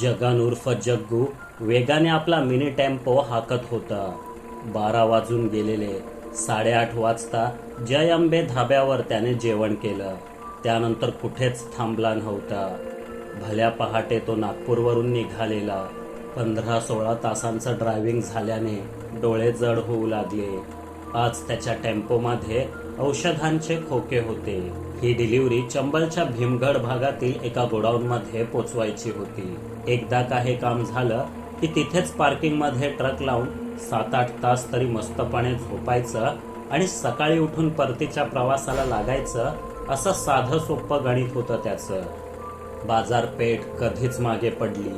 जगान उर्फ जग्गू वेगाने आपला मिनी टेम्पो हाकत होता. बारा वाजून गेलेले साडेआठ वाजता जय अंबे धाब्यावर त्याने जेवण केलं. त्यानंतर कुठेच थांबला नव्हता. भल्या पहाटे तो नागपूरवरून निघालेला. पंधरा सोळा तासांचं ड्रायव्हिंग झाल्याने डोळे जड होऊ लागले. आज त्याच्या टेम्पोमध्ये औषधांचे खोके होते. ही डिलिव्हरी चंबलच्या भीमगड भागातील एका गोडाऊनमध्ये पोचवायची होती. एकदा का हे काम झालं की तिथेच पार्किंगमध्ये ट्रक लावून सात आठ तास तरी मस्तपणे झोपायचं आणि सकाळी उठून परतीच्या प्रवासाला लागायचं असं साधं सोपं गणित होतं त्याचं. बाजारपेठ कधीच मागे पडली.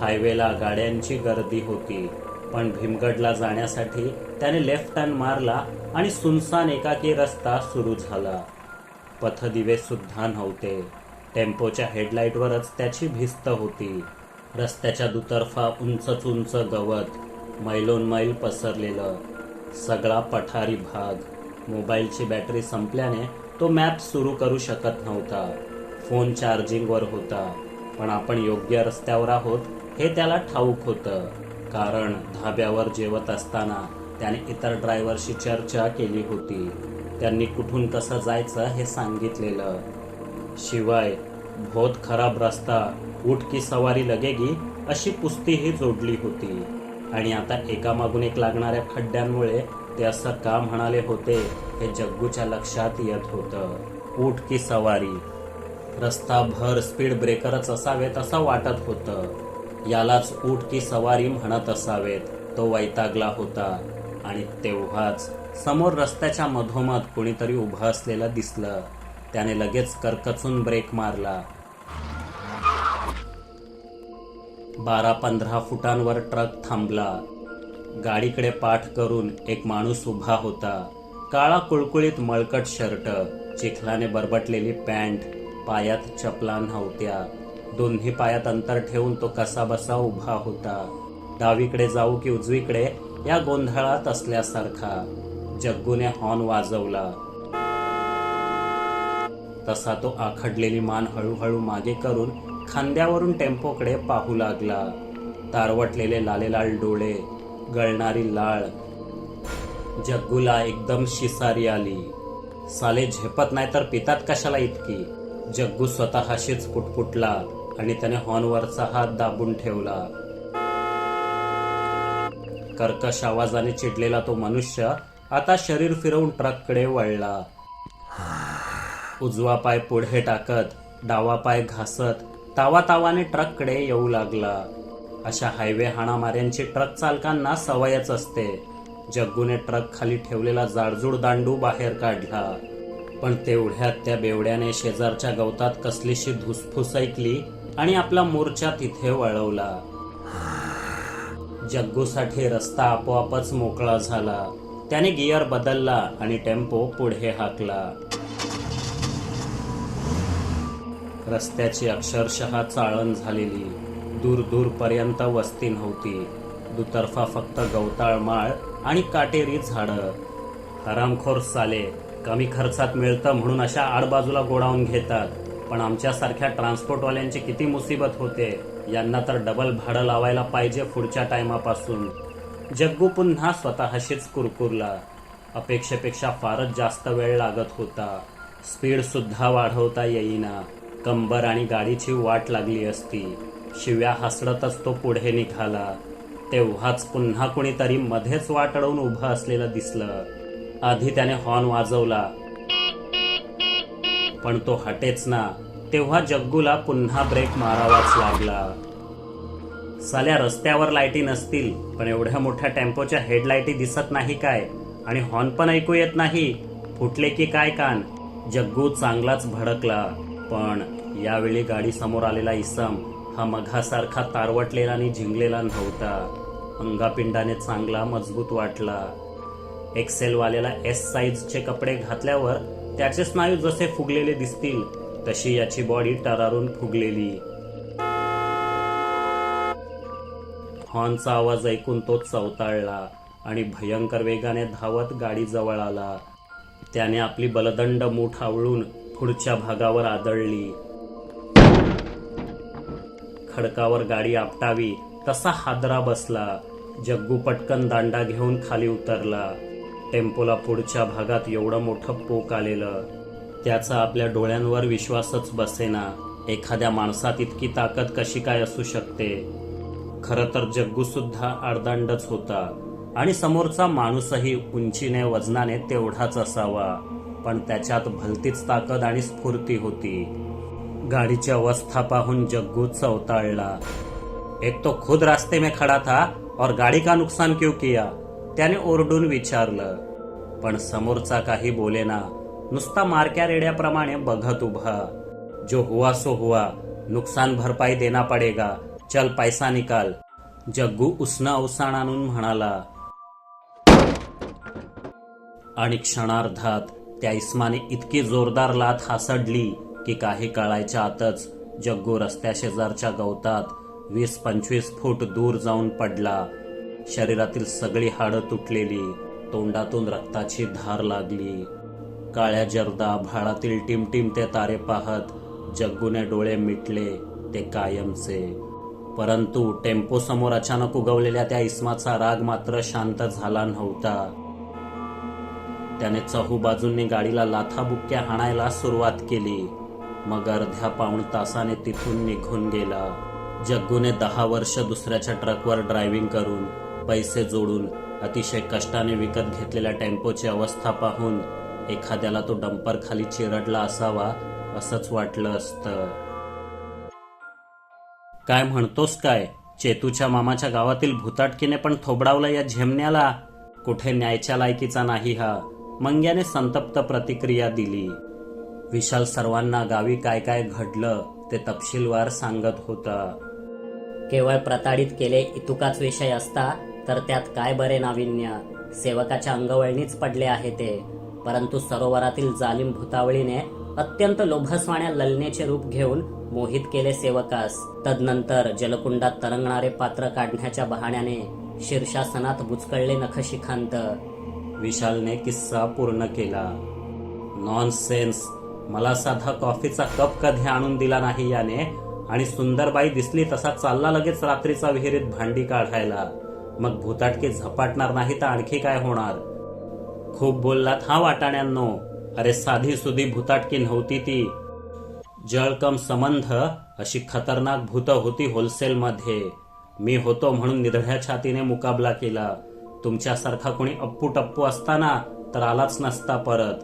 हायवेला गाड्यांची गर्दी होती. पण भीमगडला जाण्यासाठी त्याने लेफ्ट टर्न मारला आणि सुनसान एकाकी रस्ता सुरू झाला. पथदिवे सुद्धा नव्हते. टेम्पोच्या हेडलाईटवरच त्याची भिस्त होती. रस्त्याच्या दुतर्फा उंचच उंच गवत मैलोन मैल पसरलेलं सगळा पठारी भाग. मोबाईलची बॅटरी संपल्याने तो मॅप सुरू करू शकत नव्हता. फोन चार्जिंगवर होता पण आपण योग्य रस्त्यावर आहोत हे त्याला ठाऊक होतं. कारण धाब्यावर जेवत असताना त्याने इतर ड्रायव्हरशी चर्चा केली होती. त्यांनी कुठून कसं जायचं हे सांगितलेलं. शिवाय बहुत खराब रस्ता उठ की सवारी लगेगी अशी पुस्तीही जोडली होती. आणि आता एकामागून एक लागणाऱ्या खड्ड्यांमुळे ते असं का म्हणाले होते हे जग्गूच्या लक्षात येत होतं. ऊट की सवारी. रस्ता भर स्पीड ब्रेकरच असावेत असं वाटत होतं. यालाच ऊट की सवारी म्हणत असावेत तो वैतागला होता. आणि तेव्हाच समोर रस्त्याच्या मधोमध कोणीतरी उभं असलेलं दिसलं. त्याने लगेच करकचून ब्रेक मारला. बारा पंधरा फुटांवर ट्रक थांबला. गाडीकडे पाठ करून एक माणूस उभा होता. काळा कुळकुळीत मळकट शर्ट चिखलाने बरबटलेली पॅन्ट पायात चपला नव्हत्या दोन्ही पायात अंतर ठेवून तो कसा बसा उभा होता. डावीकडे जाऊ की उजवीकडे या गोंधळात असल्यासारखा. जग्गूने हॉर्न वाजवला. तसा तो आखडलेली मान हळूहळू मागे करून खांद्यावरून टेम्पोकडे पाहू लागला. तारवटलेले लालेलाल डोळे गळणारी लाळ. जग्गूला एकदम शिसारी आली. साले झेपत नाही तर पितात कशाला इतकी? जग्गू स्वतःशीच पुटपुटला आणि त्याने हॉर्नवरचा हात दाबून ठेवला. कर्कश आवाजाने चिडलेला तो मनुष्य आता शरीर फिरवून ट्रककडे वळला. उजवा पाय पुढे टाकत डावा पाय घासत तावातावाने ट्रककडे येऊ लागला. अशा हायवे हाणामाऱ्यांची ट्रक चालकांना सवयच असते. जग्गूने ट्रक खाली ठेवलेला जाडजूड दांडू बाहेर काढला. पण तेवढ्यात त्या बेवड्याने शेजारच्या गवतात कसलीशी धुसफूस ऐकली आणि आपला मोर्चा तिथे वळवला. जग्गूसाठी रस्ता आपोआपच मोकळा झाला. त्याने गिअर बदलला आणि टेम्पो पुढे हाकला. रस्त्याची अक्षरशः चाळण झालेली. दूर दूरपर्यंत वस्ती नव्हती. दुतर्फा फक्त गवताळ माळ आणि काटेरी झाडं. हरामखोर साले कमी खर्चात मिळतं म्हणून अशा आडबाजूला गोडाऊन घेतात. पण आमच्यासारख्या ट्रान्सपोर्टवाल्यांची किती मुसीबत होते. यांना तर डबल भाडं लावायला पाहिजे पुढच्या टायमापासून. जग्गू पुन्हा स्वतःशीच कुरकुरला. अपेक्षेपेक्षा फारच जास्त वेळ लागत होता. स्पीडसुद्धा वाढवता येईना. कंबर आणि गाडीची वाट लागली असती. शिव्या हसडतच तो पुढे निघाला. तेव्हाच पुन्हा कुणीतरी मध्येच वाट अडवून उभं असलेलं दिसलं. आधी त्याने हॉर्न वाजवला. पण तो हटेच ना. तेव्हा जग्गूला पुन्हा ब्रेक मारावाच लागला. साल्या रस्त्यावर लाईटी नसतील पण एवढ्या मोठ्या टेम्पोच्या हेडलाईटी दिसत नाही काय? आणि हॉर्न पण ऐकू येत नाही. फुटले की काय कान? जग्गू चांगलाच भडकला. पण यावेळी गाडीसमोर आलेला इसम हा मघासारखा तारवटलेला आणि झिंगलेला नव्हता. अंगापिंडाने चांगला मजबूत वाटला. एक्सेलवाल्याला एस साईजचे कपडे घातल्यावर त्याचे स्नायू जसे फुगलेले दिसतील तशी याची बॉडी टरारून फुगलेली. हॉर्नचा आवाज ऐकून तो चवताळला आणि भयंकर वेगाने धावत गाडी जवळ आला. त्याने आपली बलदंड मूठ आवळून पुढच्या भागावर आदळली. खडकावर गाडी आपटावी तसा हादरा बसला. जग्गू पटकन दांडा घेऊन खाली उतरला. टेम्पोला पुढच्या भागात एवढं मोठं पोक आलेलं. त्याचा आपल्या डोळ्यांवर विश्वासच बसेना. एखाद्या माणसात इतकी ताकद कशी काय असू शकते? खरं तर जग्गू सुद्धा होता. आणि समोरचा माणूसही उंचीने वजनाने तेवढाच असावा. पण त्याच्यात भलतीच ताकद आणि स्फूर्ती होती. गाडीची अवस्था पाहून जग्गू चवताळला एक तो खुद रास्ते में खड़ा था और गाडी का नुकसान क्यों किया त्याने ओरडून विचारलं. पण समोरचा काही बोलेना नुसता मारक्या रेड्याप्रमाणे बघत उभा. जो हुआ सो हुआ नुकसान भरपाई देना पडेगा चल पैसा निकाल. जग्गू उसना अवसाण आणून म्हणाला. आणि क्षणार्धात त्या इस्माने इतकी जोरदार लाथ हासडली की काही काळाच्या आतच जग्गू रस्त्या शेजारच्या गवतात वीस पंचवीस फूट दूर जाऊन पडला. शरीरातील सगळी हाडं तुटलेली तोंडातून रक्ताची धार लागली. काळ्या जर्दा भाळातील टिमटिमते तारे पाहत जग्गूने डोळे मिटले ते कायमचे. परंतु टेम्पो समोर अचानक उगवलेल्या त्या इस्माचा राग मात्र शांत झाला नव्हता. त्याने चहूबाजूंनी गाडीला लाथाबुक्क्या हाणायला सुरुवात केली. मग अर्ध्या पाऊण तासाने तिथून निघून गेला. जग्गूने दहा वर्ष दुसऱ्याच्या ट्रकवर ड्रायव्हिंग करून पैसे जोडून अतिशय कष्टाने विकत घेतलेल्या टेम्पोची अवस्था पाहून एखाद्याला तो डंपर खाली चिरडला असावा असंच वाटलं असतं. काय म्हणतोस काय? चेतूच्या मामाच्या गावातील भुताटकीने पण थोबडावलं या झेमण्याला? कुठे न्यायच्या लायकीचा नाही हा. मंग्याने संतप्त प्रतिक्रिया दिली. विशाल सर्वांना गावी काय काय घडलं ते तपशीलवार सांगत होता. केवळ प्रताडित केले इतुकाच विषय असता तर त्यात काय बरे नाविन्य? सेवकाच्या अंगवळणीच पडले आहे ते. परंतु सरोवरातील जालिम भूतावळीने अत्यंत लोभसवाण्या ललनेचे रूप घेऊन मोहित केले सेवकास. तदनंतर जलकुंडात तरंगणारे पात्र काढण्याच्या बहाण्याने शीर्षासनात बुचकळले नखशिखांत. विशालने किस्सा पूर्ण केला. नॉन सेन्स मला साधा कॉफीचा कप कधी आणून दिला नाही याने आणि सुंदरबाई दिसली तसा चालला लगेच रात्रीचा विहिरीत भांडी काढायला. मग भूताटके झपाटणार नाही तर आणखी काय होणार? खूप बोललात हा वाटाण्यांनो. अरे साधी सुधी भूताटकी नव्हती ती. जळकम संबंध अशी खतरनाक भूत होती होलसेलमध्ये. मी होतो म्हणून निधड्या छातीने मुकाबला केला. तुमच्यासारखा कोणी अप्पू टप्पू असताना तर आलाच नसता परत.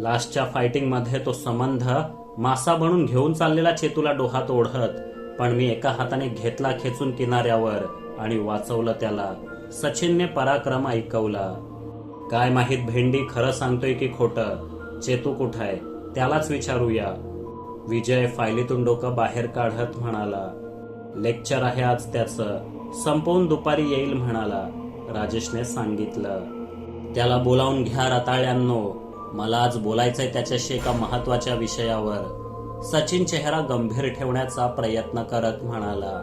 लास्टच्या फायटिंगमध्ये तो संबंध मासा बनून घेऊन चाललेला चेतूला डोहात ओढत पण मी एका हाताने घेतला खेचून किनाऱ्यावर आणि वाचवलं त्याला. सचिनने पराक्रम ऐकवला. काय माहीत भेंडी खरं सांगतोय की खोटं? चेतू कुठाय? त्यालाच विचारूया. विजय फायलीतून डोकं बाहेर काढत म्हणाला. लेक्चर आहे आज त्याचं. संपवून दुपारी येईल म्हणाला. राजेशने सांगितलं त्याला बोलावून घ्या रताळ्यांनो. मला आज बोलायचंय त्याच्याशी एका महत्त्वाच्या विषयावर. सचिन चेहरा गंभीर ठेवण्याचा प्रयत्न करत म्हणाला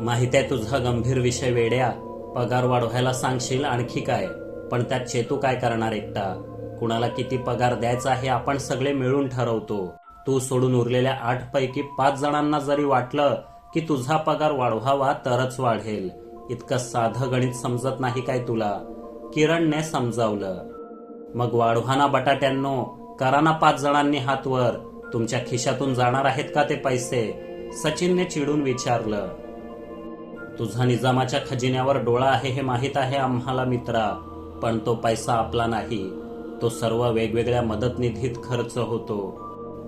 माहीत आहे तुझा गंभीर विषय वेड्या. पगार वाढवायला सांगशील आणखी काय? पण त्यात चेतू काय करणार एकटा? कुणाला किती पगार द्यायचा हे आपण सगळे मिळून ठरवतो. तू सोडून उरलेल्या आठ पैकी पाच जणांना जरी वाटलं की तुझा पगार वाढवावा तरच वाढेल. इतकं साधं गणित समजत नाही काय तुला? किरणने समजावलं. मग वाढवाना बटाट्यांनो कराना पाच जणांनी हातवर तुमच्या खिशातून जाणार आहेत का ते पैसे? सचिनने चिडून विचारलं. तुझा निजामाच्या खजिन्यावर डोळा आहे हे माहीत आहे आम्हाला मित्रा. पण तो पैसा आपला नाही. तो सर्व वेगवेगळ्या मदत निधीत खर्च होतो.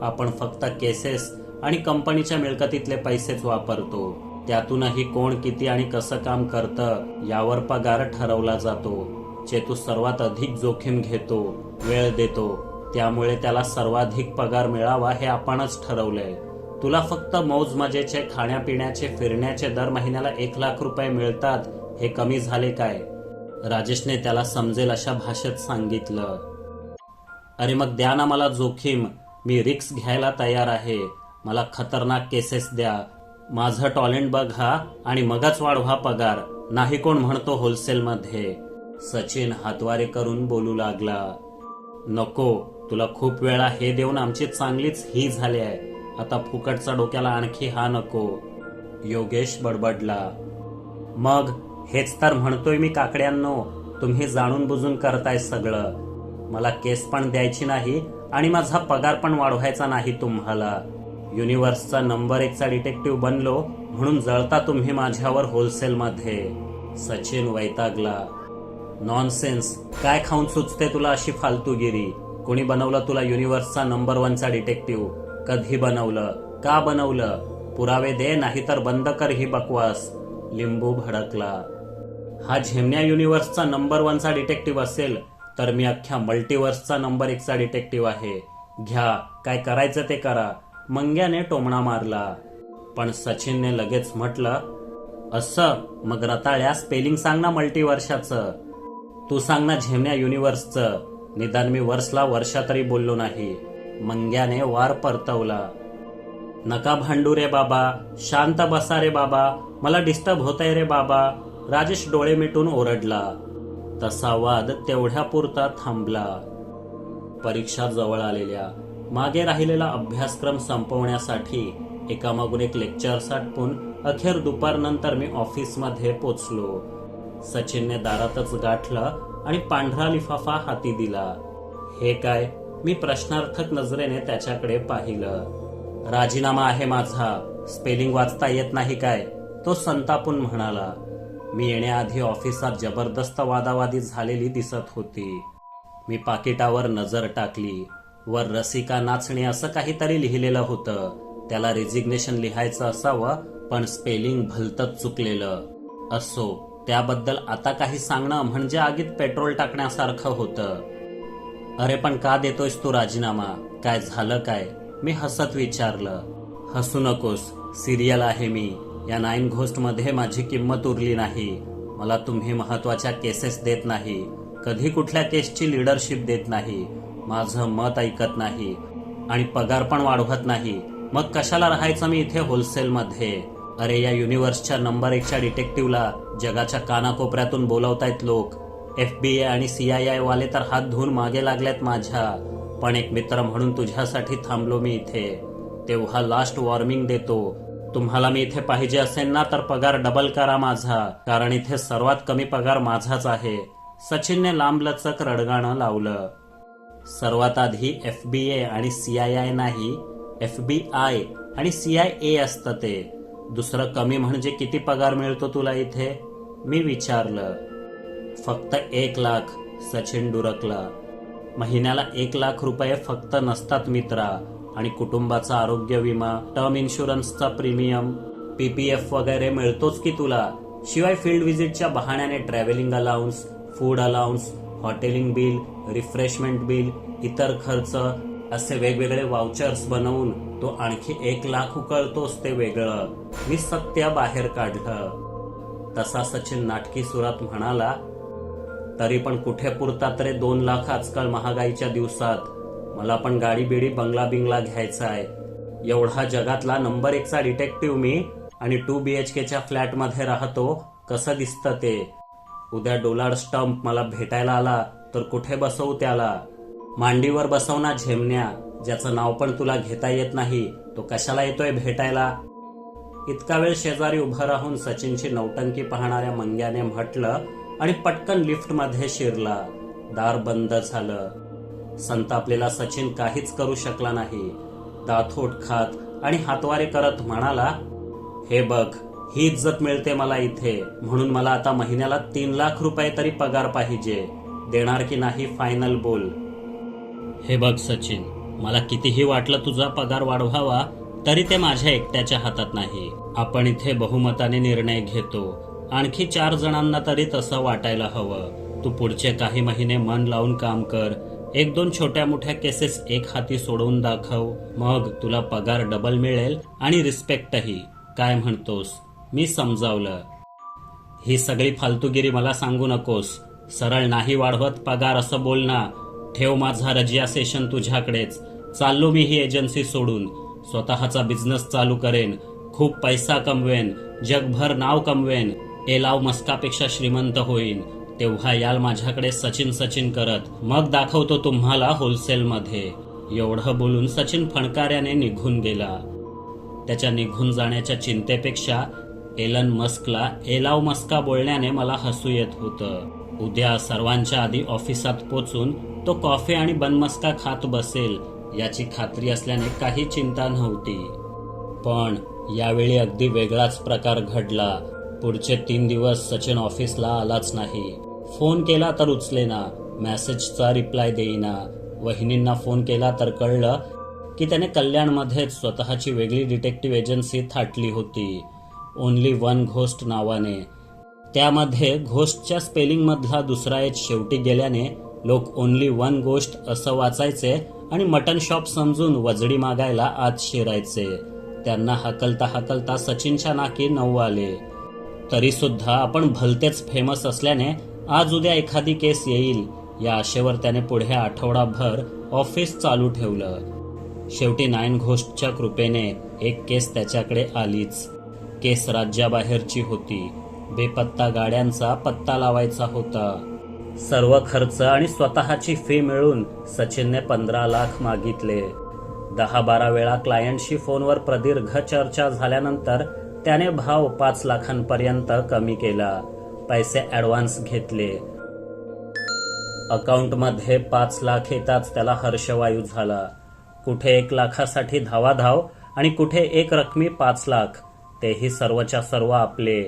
आपण फक्त केसेस आणि कंपनीच्या मिळकतीतले पैसेच वापरतो. त्यातूनही कोण किती आणि कसं काम करतं यावर पगार ठरवला जातो. चेतू सर्वात अधिक जोखीम घेतो वेळ देतो. त्यामुळे त्याला सर्वाधिक पगार मिळावा हे आपणच ठरवलंय. तुला फक्त मौज मजेचे खाण्यापिण्याचे फिरण्याचे दर महिन्याला एक लाख रुपये मिळतात हे कमी झाले काय? राजेशने त्याला समजेल अशा भाषेत सांगितलं. अरे मग द्या ना मला जोखीम मी रिक्स घ्यायला तयार आहे. मला खतरनाक केसेस द्या. माझं टॉलेंट बघा आणि मगच वाढवा पगार. नाही कोण म्हणतो होलसेलमध्ये. सचिन हातवारे करून बोलू लागला. नको तुला खूप वेळा हे देऊन आमची चांगलीच ही झाली आहे. आता फुकटचा डोक्याला आणखी हा नको. योगेश बडबडला. मग हेच तर म्हणतोय मी काकड्यांनो तुम्ही जाणून बुजून करताय सगळं. मला केस पण द्यायची नाही आणि माझा पगार पण वाढवायचा नाही तुम्हाला. युनिव्हर्सचा नंबर एकचा डिटेक्टिव्ह बनलो म्हणून जळता तुम्ही माझ्यावर होलसेलमध्ये. सचिन वैतागला. नॉनसेन्स काय खाऊन सुचते तुला अशी फालतूगिरी? कोणी बनवलं तुला युनिव्हर्सचा नंबर वनचा डिटेक्टिव्ह? कधी बनवलं? का बनवलं? पुरावे दे नाहीतर बंद कर ही बकवास. लिंबू भडकला. हा झेमन्या युनिव्हर्सचा नंबर वनचा डिटेक्टिव्ह असेल तर मी अख्ख्या मल्टिव्हर्सचा नंबर एकचा डिटेक्टिव्ह आहे. घ्या काय करायचं ते करा. मंग्याने टोमणा मारला. पण सचिनने लगेच म्हटलं असं मग रताळ्या स्पेलिंग सांग ना मल्टीवर्षाचं. तू सांग ना झेमण्या युनिव्हर्सचं निदान मी वर्षला वर्षा तरी बोललो नाही. मंग्याने वार परतवला. नका भांडू रे बाबा. शांत बसा रे बाबा. मला डिस्टर्ब होतय रे बाबा. राजेश डोळे मिटून ओरडला. तसा वाद तेवढ्या पुरता थांबला. परीक्षा जवळ आलेल्या. मागे राहिलेला अभ्यासक्रम संपवण्यासाठी एकामागून एक लेक्चर साठपून अखेर दुपारनंतर मी ऑफिसमध्ये पोचलो. सचिनने दारातच गाठलं आणि पांढरा लिफाफा हाती दिला. हे काय? मी प्रश्नार्थक नजरेने त्याच्याकडे पाहिलं. राजीनामा आहे माझा. स्पेलिंग वाचता येत नाही काय? तो संतापून म्हणाला. मी येण्याआधी ऑफिसात जबरदस्त वादावादी झालेली दिसत होती. मी पाकिटावर नजर टाकली. वर रसिका नाचणे असं काहीतरी लिहिलेलं होतं. त्याला रेजिग्नेशन लिहायचं असावं पण स्पेलिंग भलतच चुकलेलं. असो त्याबद्दल आता काही सांगणं म्हणजे आगीत पेट्रोल टाकण्यासारखं होतं. अरे पण का देतोयस तू राजीनामा? काय झालं काय? मी हसत विचारलं. हसू नकोस सिरियल आहे मी. या नाईन घोस्टमध्ये माझी किंमत उरली नाही. मला तुम्ही महत्त्वाच्या केसेस देत नाही. कधी कुठल्या केसची लिडरशिप देत नाही. माझं मत ऐकत नाही आणि पगार पण वाढवत नाही. मग कशाला राहायचं मी इथे होलसेलमध्ये? अरे या युनिव्हर्सच्या नंबर एकच्या डिटेक्टिव्हला जगाच्या कानाकोपऱ्यातून बोलवतायत लोक. एफ बी ए आणि सी आय आय वाले तर हात धुवून मागे लागल्यात माझ्या. पण एक मित्र म्हणून तुझ्यासाठी थांबलो मी इथे. तेव्हा लास्ट वॉर्निंग देतो. तुम्हाला मी इथे पाहिजे असेल ना तर पगार डबल करा माझा. कारण इथे सर्वात कमी पगार माझाच आहे. सचिनने लांबलचक रडगाणं लावलं. सर्वात आधी एफ बी ए आणि सी आय आय नाही एफ बी आय आणि सी आय ए असतं ते. दुसरं कमी म्हणजे किती पगार मिळतो तुला इथे? मी विचारलं. फक्त एक लाख सचिन डुरकला. महिन्याला एक लाख रुपये फक्त नसतात मित्रा आणि कुटुंबाचा आरोग्य विमा टर्म इन्शुरन्सचा प्रीमियम पीपीएफ वगैरे मिळतोच की तुला? शिवाय फील्ड व्हिजिटच्या बहाण्याने travelling allowance food allowance hotelling bill refreshment bill इतर खर्च असे वेगवेगळे वाउचर्स बनवून तो आणखी एक लाख उकळतोच ते वेगळं. मी सत्य बाहेर काढलं. तसा सचिन नाटकी सुरात म्हणाला तरी पण कुठे पुरतात रे दोन लाख आजकाल महागाईच्या दिवसात. मला पण गाडी बिडी बंगला बिंगला घ्यायचा आहे एवढा जगातला नंबर एकचा डिटेक्टिव्ह मी आणि टू बी एच केच्या फ्लॅटमध्ये राहतो कसं दिसतं ते? उद्या डोलार्ड स्टंप मला भेटायला आला तर कुठे बसवू त्याला? मांडीवर बसवना झेमण्या ज्याचं नाव पण तुला घेता येत नाही तो कशाला येतोय भेटायला? इतका वेळ शेजारी उभं राहून सचिनची नौटंकी पाहणाऱ्या मंग्याने म्हटलं आणि पटकन लिफ्टमध्ये शिरला. दार बंद झालं. संतापलेला सचिन काहीच करू शकला नाही. दाथोट खात आणि हातवारे करत म्हणाला हे बघ ही इज्जत मिळते मला इथे. म्हणून मला आता महिन्याला तीन लाख रुपये तरी पगार पाहिजे. देणार की नाही फायनल बोल. हे बघ सचिन मला कितीही वाटलं तुझा पगार वाढवावा तरी ते माझ्या एकट्याच्या हातात नाही. आपण इथे बहुमताने निर्णय घेतो. आणखी चार जणांना तरी तसं वाटायला हवं. तू पुढचे काही महिने मन लावून काम कर. एक दोन छोट्या मोठ्या केसेस एक हाती सोडवून दाखव. मग तुला पगार डबल मिळेल आणि रिस्पेक्टही काय म्हणतोस? मी समजावलं. ही सगळी फालतूगिरी मला सांगू नकोस. सरळ नाही वाढवत पगार असं बोल ना. ठेव माझा रजिया सेशन तुझ्याकडेच. चाललो मी ही एजन्सी सोडून. स्वतःचा बिझनेस चालू करेन. खूप पैसा कमवेन. जगभर नाव कमवेन. एलाव मस्कापेक्षा श्रीमंत होईन. तेव्हा याल माझ्याकडे सचिन सचिन करत. मग दाखवतो तुम्हाला होलसेलमध्ये. एवढं बोलून सचिन फणकाऱ्याने निघून गेला. त्याच्या निघून जाण्याच्या चिंतेपेक्षा एलन मस्कला एलाव मस्का बोलण्याने मला हसू येत होतं. उद्या सर्वांच्या आधी ऑफिसात पोचून तो कॉफी आणि बनमस्का खात बसेल याची खात्री असल्याने काही चिंता नव्हती. पण यावेळी अगदी वेगळाच प्रकार घडला. पुढचे तीन दिवस सचिन ऑफिसला आलाच नाही. फोन केला तर उचलेना मॅसेजचा रिप्लाय देईना. वहिनींना फोन केला तर कळलं की त्याने कल्याणमध्येच स्वतःची वेगळी डिटेक्टिव्ह एजन्सी थाटली होती. ओनली वन घोस्ट नावाने. त्यामध्ये घोस्टच्या स्पेलिंगमधला दुसरा एच शेवटी गेल्याने लोक ओनली वन गोष्ट असं वाचायचे आणि मटन शॉप समजून वजडी मागायला आत शिरायचे. त्यांना हकलता हकलता सचिनच्या नाकी नऊ आले. तरी सुद्धा आपण भलतेच फेमस असल्याने आज उद्या एखादी केस येईल या आशेवर त्याने पुढे आठवडाभर ऑफिस चालू ठेवलं. शेवटी नाईन घोस्टच्या कृपेने एक केस त्याच्याकडे आलीच. केस राज्याबाहेरची होती. बेपत्ता गाड्यांचा पत्ता लावायचा होता. सर्व खर्च आणि स्वतःची फी मिळून सचिनने पंधरा लाख मागितले. दहा बारा वेळा क्लायंटशी फोनवर प्रदीर्घ चर्चा झाल्यानंतर त्याने भाव पाच लाखांपर्यंत कमी केला. पैसे ॲडव्हान्स घेतले. अकाउंटमध्ये पाच लाख येताच त्याला हर्षवायू झाला. कुठे एक लाखासाठी धावाधाव आणि कुठे एक रकमी पाच लाख. तेही सर्वच्या सर्व आपले.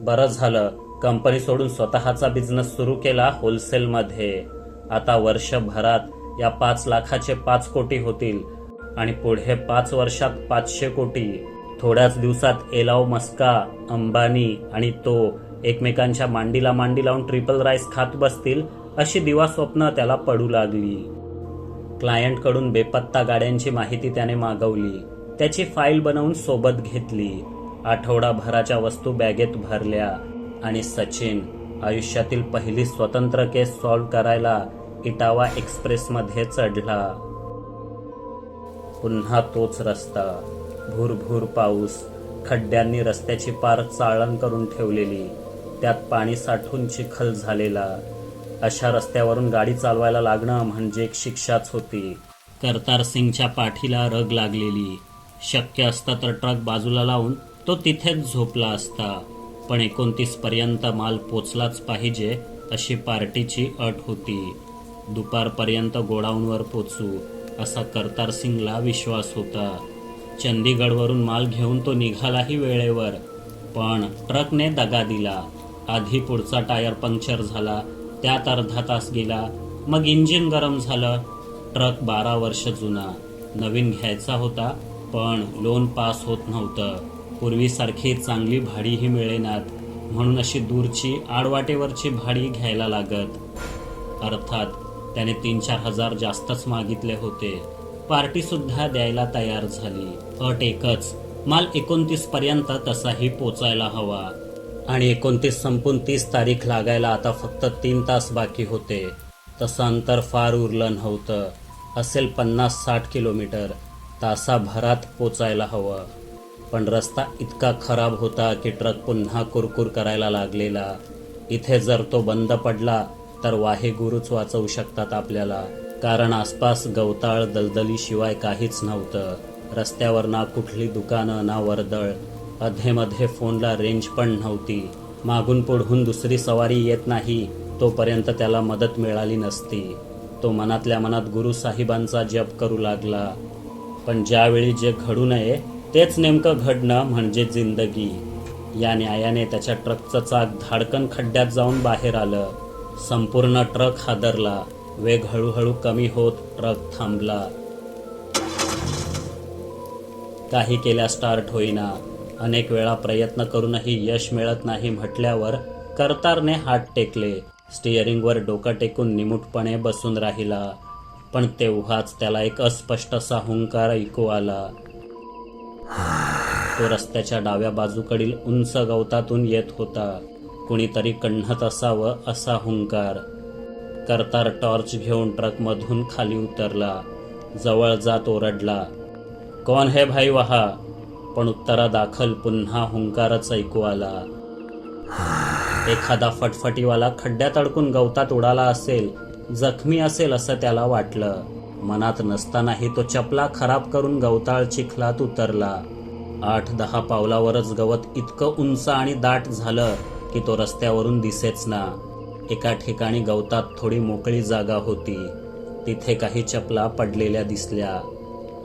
बरं झालं कंपनी सोडून स्वतःचा बिझनेस सुरू केला होलसेलमध्ये आता वर्षभरात या पाच लाखाचे पाच कोटी होतील आणि पुढे पाच वर्षात पाचशे कोटी. थोड्याच दिवसात एलाव मस्का अंबानी आणि तो एकमेकांच्या मांडीला मांडी लावून ट्रिपल राईस खात बसतील अशी दिवा स्वप्न त्याला पडू लागली. क्लायंटकडून बेपत्ता गाड्यांची माहिती त्याने मागवली. त्याची फाईल बनवून सोबत घेतली. आठवडाभराच्या वस्तू बॅगेत भरल्या आणि सचिन आयुष्यातील पहिली स्वतंत्र केस सॉल्व करायला इटावा एक्सप्रेसमध्ये चढला. पुन्हा तोच रस्ता. भूरभूर पाऊस. खड्ड्यांनी रस्त्याची पार चाळण करून ठेवलेली. त्यात पाणी साठून चिखल झालेला. अशा रस्त्यावरून गाडी चालवायला लागणं म्हणजे एक शिक्षाच होती. करतार सिंगच्या पाठीला रग लागलेली. शक्य असतं तर ट्रक बाजूला लावून तो तिथेच झोपला असता. पण एकोणतीस पर्यंत माल पोचलाच पाहिजे अशी पार्टीची अट होती. दुपारपर्यंत गोडाऊनवर पोचू असा करतार सिंगला विश्वास होता. चंदीगडवरून माल घेऊन तो निघालाही वेळेवर पण ट्रकने दगा दिला. आधी पुढचा टायर पंक्चर झाला त्यात अर्धा तास गेला मग इंजिन गरम झालं. ट्रक बारा वर्ष जुना नवीन घ्यायचा होता पण लोन पास होत नव्हतं. पूर्वीसारखी चांगली भाडीही मिळेनात. म्हणून अशी दूरची आडवाटेवरची भाडी घ्यायला लागत. अर्थात त्याने तीन चार हजार जास्तच मागितले होते. पार्टी सुद्धा द्यायला तयार झाली. अट एकच माल एकोणतीस पर्यंत पोचायला हवा. आणि एकोणतीस संपून तीस तारीख लागायला आता फक्त तीन तास बाकी होते. तसं अंतर फार उरलं नव्हतं. असेल पन्नास साठ किलोमीटर. तासाभरात पोचायला हवं. पण रस्ता इतका खराब होता की ट्रक पुन्हा कुरकुर करायला लागलेला. इथे जर तो बंद पडला तर वाहे गुरुच वाचवू शकतात आपल्याला. कारण आसपास गवताळ दलदलीशिवाय काहीच नव्हतं. रस्त्यावर ना कुठली दुकानं ना वर्दळ. अधेमध्ये फोनला रेंज पण नव्हती. मागून पुढून दुसरी सवारी येत नाही तोपर्यंत त्याला मदत मिळाली नसती. तो मनातल्या मनात गुरु साहिबांचा जप करू लागला. पण ज्यावेळी जे घडू नये तेच नेमकं घडणं म्हणजे जिंदगी. या न्यायाने त्याच्या ट्रकचं चाक धाडकन खड्ड्यात जाऊन बाहेर आलं. संपूर्ण ट्रक हादरला. वेग हळूहळू कमी होत ट्रक थांबला. काही केल्या स्टार्ट होईना. अनेक वेळा प्रयत्न करूनही यश मिळत नाही म्हटल्यावर करतारने हात टेकले. स्टिअरिंगवर डोकं टेकून निमूटपणे बसून राहिला. पण तेव्हाच त्याला एक अस्पष्टसा हुंकार ऐकू आला. तो रस्त्याच्या डाव्या बाजूकडील उंच गवतातून येत होता. कुणीतरी कण्हत असावं असा हुंकार. करतार टॉर्च घेऊन ट्रकमधून खाली उतरला. जवळ जात ओरडला कोण हे भाई वहा? पण उत्तरादाखल पुन्हा हुंकारच ऐकू आला. एखादा फटफटीवाला खड्ड्यात अडकून गवतात उडाला असेल जखमी असेल असं त्याला वाटलं. मनात नसतानाही तो चपला खराब करून गवताळ चिखलात उतरला. आठ दहा पावलावरच गवत इतकं उंच आणि दाट झालं की तो रस्त्यावरून दिसेच ना. एका ठिकाणी गवतात थोडी मोकळी जागा होती. तिथे काही चपला पडलेल्या दिसल्या.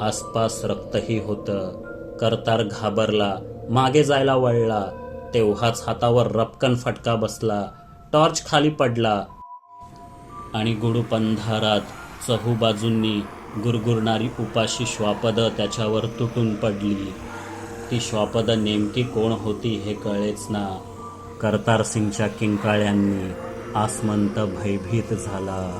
आसपास रक्तही होतं. करतार घाबरला. मागे जायला वळला. तेव्हाच हातावर रपकन फटका बसला. टॉर्च खाली पडला. आणि गुडूप अंधारात चहूबाजूंनी गुरगुरणारी उपाशी श्वापदं त्याच्यावर तुटून पडली. ती श्वापदं नेमकी कोण होती हे कळेच ना. करतार सिंगच्या किंकाळ्यांनी आसमंत भयभीत झाला.